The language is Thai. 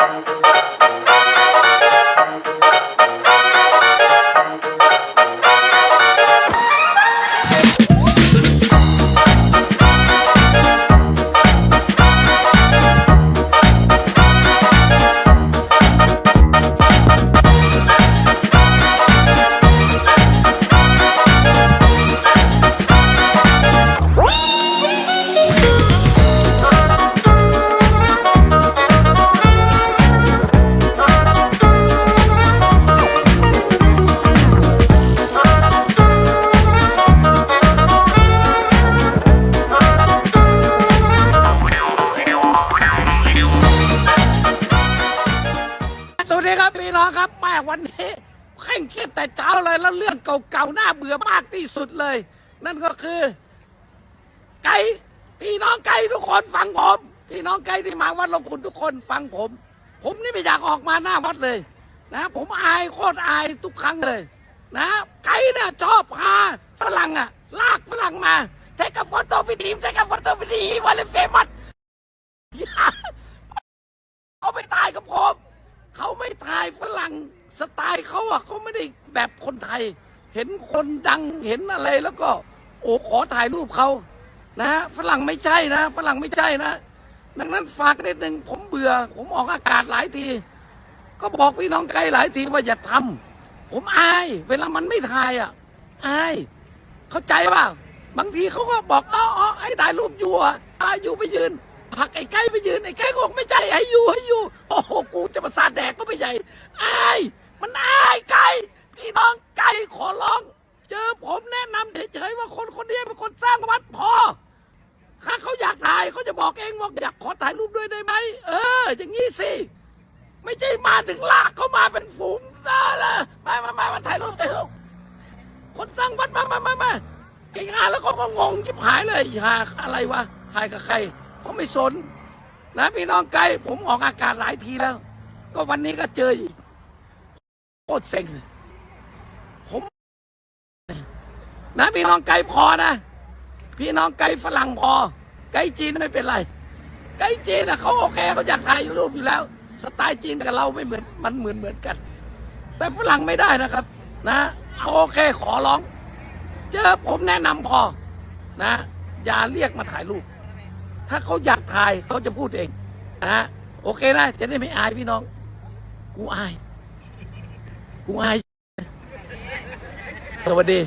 ส ม่วันนี้เคร่งเครียดแต่เช้าเลยแล้วเรื่องเก่าๆน่าเบื่อมากที่สุดเลย นั่นก็คือ ไก่พี่น้องไก่ทุกคนฟังผมพี่น้องไก่ที่มาวัดหลวงคุณทุกคนฟังผม ผมนี่ไม่อยากออกมาหน้าวัดเลย นะ ผมอายโคตรอายทุกครั้งเลย นะไก่เนี่ยชอบพาฝรั่งอะลากฝรั่งมาเทกับฟอโต้วิดีมเทกับฟอโต้วิดีวันเลยเฟมัสเขาไม่ตายกับผม ไม่ายฝรั่งสไตล์เขาอะเขาไม่ได้แบบคนไทย เห็นคนดังเห็นอะไรแล้วก็ โอ้ขอถ่ายรูปเขานะฝรั่งไม่ใช่นะฝรั่งไม่ใช่นะ ดังนั้นฝากนิดหนึ่งผมเบื่อ ผมออกอากาศหลายที ก็บอกพี่น้องไกลหลายทีว่าอย่าทำผมอาย เวลามันไม่ถ่ายอะอายเข้าใจป่ะบางทีเขาก็บอกอ๋ออ๋อให้ถ่ายรูปอยู่อะอะอยู่ไปยืนผักไอ้ไก่ไปยืนไอ้ไก่ก็บอกไม่ใช่ให้อยู่ให้อยู่ กูจะประสาทแดกก็ไม่ใหญ่อายมันอายไก่พี่น้องไก่ขอร้อง เจอผมแนะนำเฉยๆว่าคนคนนี้เป็นคนสร้างวัดพอ ถ้าเขาอยากถ่ายเขาจะบอกเองว่าอยากขอถ่ายรูปด้วยได้ไหมเออ อย่างนี้สิไม่ใช่มาถึงลากเขามาเป็นฝูงซะละมามามามาถ่ายรูปถ่ายรูปคนสร้างวัดมามามามาไอ้งานแล้วเขาก็งงจิบหายเลยหาอะไรวะถ่ายกับใครเขาไม่สน นะพี่น้องไกลผมออกอากาศหลายทีแล้ว ก็วันนี้ก็เจออีกโคตรเซ็งผมนะพี่น้องไกลพอนะ พี่น้องไกลฝรั่งพอ ไกลจีนไม่เป็นไร ไกลจีนนะเขาโอเคเขาอยากถ่ายรูปอยู่แล้ว สไตล์จีนกับเราไม่เหมือนมันเหมือนเหมือนกัน แต่ฝรั่งไม่ได้นะครับ นะโอเคขอร้อง เจอผมแนะนำพอนะ อย่าเรียกมาถ่ายรูป ถ้าเขาอยากถ่ายเขาจะพูดเองนะโอเคนะจะได้ไม่อายพี่น้อง กูอาย กูอาย สวัสดี